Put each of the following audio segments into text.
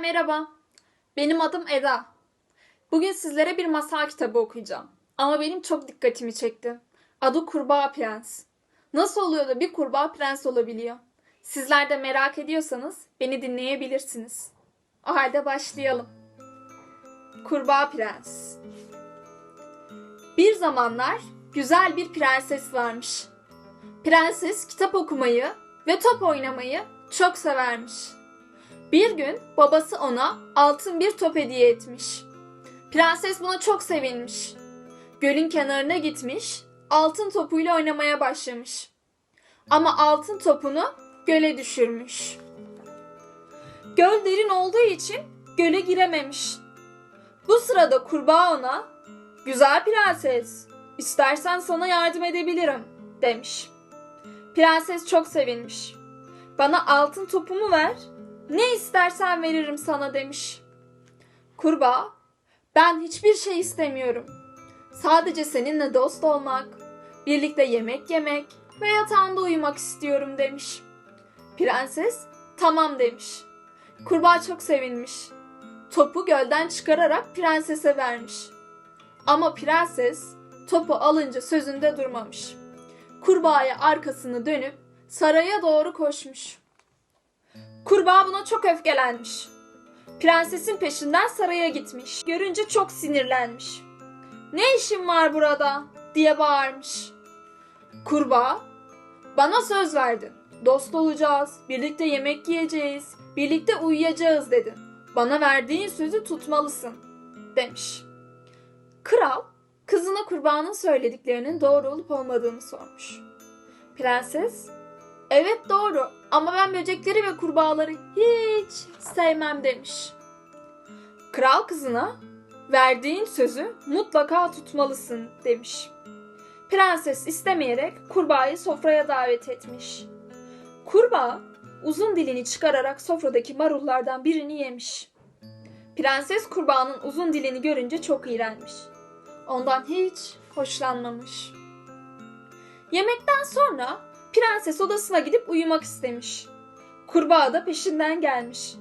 Merhaba, benim adım Eda. Bugün sizlere bir masal kitabı okuyacağım. Ama benim çok dikkatimi çekti. Adı Kurbağa Prens. Nasıl oluyor da bir kurbağa prens olabiliyor? Sizler de merak ediyorsanız beni dinleyebilirsiniz. O halde başlayalım. Kurbağa Prens Bir zamanlar güzel bir prenses varmış. Prenses kitap okumayı ve top oynamayı çok severmiş. Bir gün babası ona altın bir top hediye etmiş. Prenses buna çok sevinmiş. Gölün kenarına gitmiş, altın topuyla oynamaya başlamış. Ama altın topunu göle düşürmüş. Göl derin olduğu için göle girememiş. Bu sırada kurbağa ona, "Güzel prenses, istersen sana yardım edebilirim." demiş. Prenses çok sevinmiş. "Bana altın topumu ver, ne istersen veririm sana demiş. Kurbağa, ben hiçbir şey istemiyorum. Sadece seninle dost olmak, birlikte yemek yemek ve yatağında uyumak istiyorum demiş. Prenses, tamam demiş. Kurbağa çok sevinmiş. Topu gölden çıkararak prensese vermiş. Ama prenses topu alınca sözünde durmamış. Kurbağaya arkasını dönüp saraya doğru koşmuş. Kurbağa buna çok öfkelenmiş. Prensesin peşinden saraya gitmiş. Görünce çok sinirlenmiş. Ne işin var burada diye bağırmış. Kurbağa, bana söz verdin. Dost olacağız, birlikte yemek yiyeceğiz, birlikte uyuyacağız dedin. Bana verdiğin sözü tutmalısın demiş. Kral, kızına kurbağanın söylediklerinin doğru olup olmadığını sormuş. Prenses, Evet doğru ama ben böcekleri ve kurbağaları hiç sevmem demiş. Kral kızına verdiğin sözü mutlaka tutmalısın demiş. Prenses istemeyerek kurbağayı sofraya davet etmiş. Kurbağa uzun dilini çıkararak sofradaki marullardan birini yemiş. Prenses kurbağanın uzun dilini görünce çok iğrenmiş. Ondan hiç hoşlanmamış. Yemekten sonra Prenses odasına gidip uyumak istemiş. Kurbağa da peşinden gelmiş.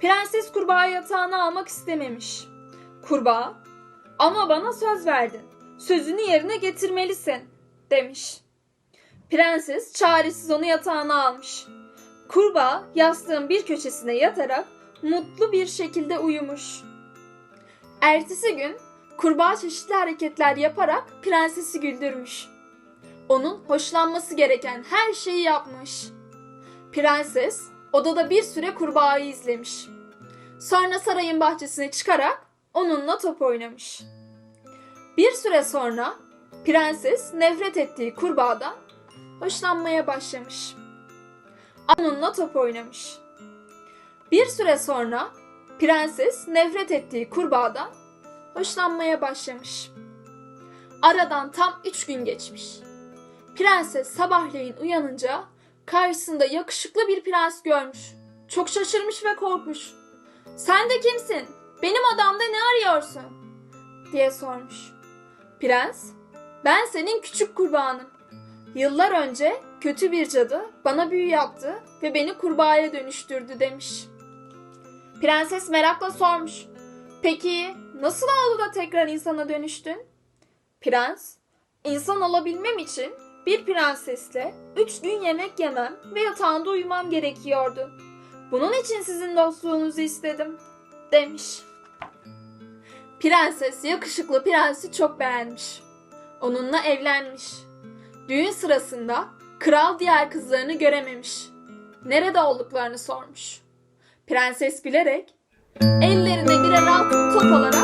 Prenses kurbağayı yatağına almak istememiş. Kurbağa, ama bana söz verdin. Sözünü yerine getirmelisin, demiş. Prenses çaresiz onu yatağına almış. Kurbağa yastığın bir köşesine yatarak mutlu bir şekilde uyumuş. Ertesi gün kurbağa çeşitli hareketler yaparak prensesi güldürmüş onun hoşlanması gereken her şeyi yapmış. Prenses odada bir süre kurbağayı izlemiş. Sonra sarayın bahçesine çıkarak onunla top oynamış. Bir süre sonra prenses nefret ettiği kurbağadan hoşlanmaya başlamış. Onunla top oynamış. Bir süre sonra prenses nefret ettiği kurbağadan hoşlanmaya başlamış. Aradan tam üç gün geçmiş. Prenses sabahleyin uyanınca karşısında yakışıklı bir prens görmüş. Çok şaşırmış ve korkmuş. Sen de kimsin? Benim odamda ne arıyorsun? diye sormuş. Prens, ben senin küçük kurbanım. Yıllar önce kötü bir cadı bana büyü yaptı ve beni kurbağaya dönüştürdü demiş. Prenses merakla sormuş. Peki nasıl oldu da tekrar insana dönüştün? Prens, insan olabilmem için bir prensesle üç gün yemek yemem ve yatağında uyumam gerekiyordu. Bunun için sizin dostluğunuzu istedim, demiş. Prenses yakışıklı prensi çok beğenmiş. Onunla evlenmiş. Düğün sırasında kral diğer kızlarını görememiş. Nerede olduklarını sormuş. Prenses gülerek ellerine birer altın top olarak